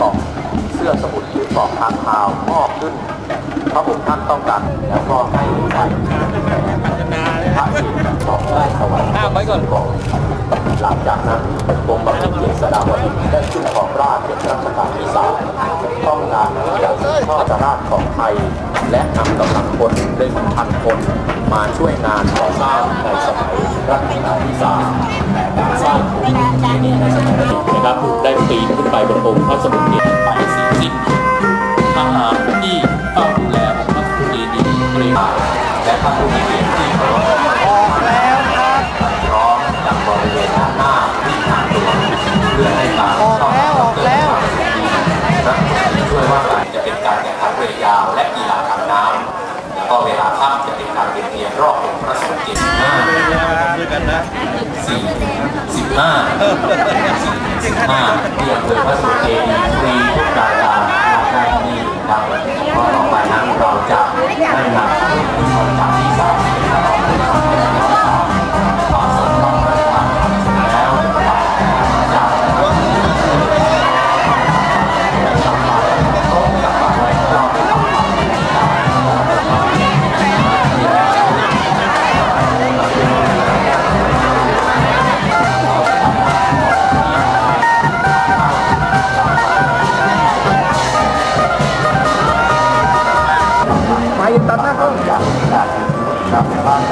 กล่องเสื้อสมุดหรือกล่องทางเท้ามอกขึ้นพระองค์ท่านต้องการแล้วก็ให้ไปพระอินทร์บอกได้สวรรค์ไว้ก่อนบอก หลังจากนั้นกรมบัณฑิตเกษดาวดีได้ขึ้นของราชเป็นรัชกาลที่สามต้องการจากพ่อจราชของไทย และนำกำลังคนหนึ่งพันคนมาช่วยงานก่อสร้างในสมัยรัชกาลที่สามแต่การสร้างที่นี่ในสมัยนั้นนะครับได้ปีนขึ้นไปบนองค์พระสมุทรเกียรติไปสี่สิบทหารที่เฝ้าดูแลองค์พระสมุทรเกียรติเกรงและพระผู้มีเกียรเคา สิบห้าสิบห้าที่อำเภอพระสงฆ์เคมีฟรีทุกรายการได้ที่นี่ครับเพราะต่อไปนั้นเราจะได้นำ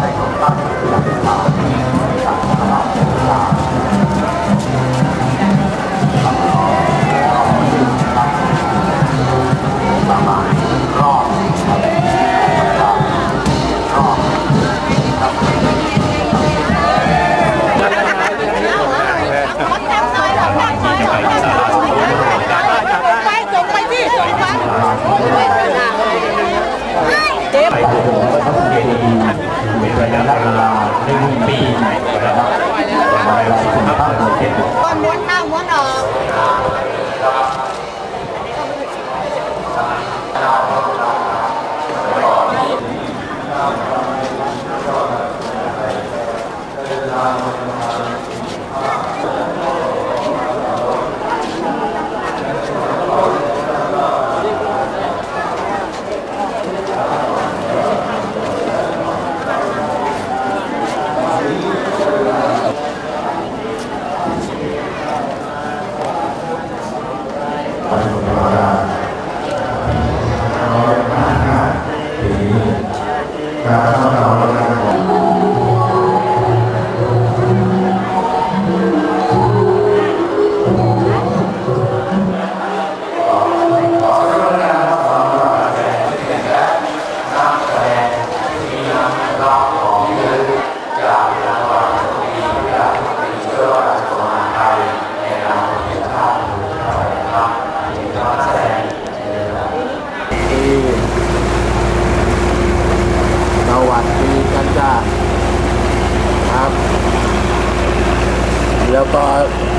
Thank you. Amen. up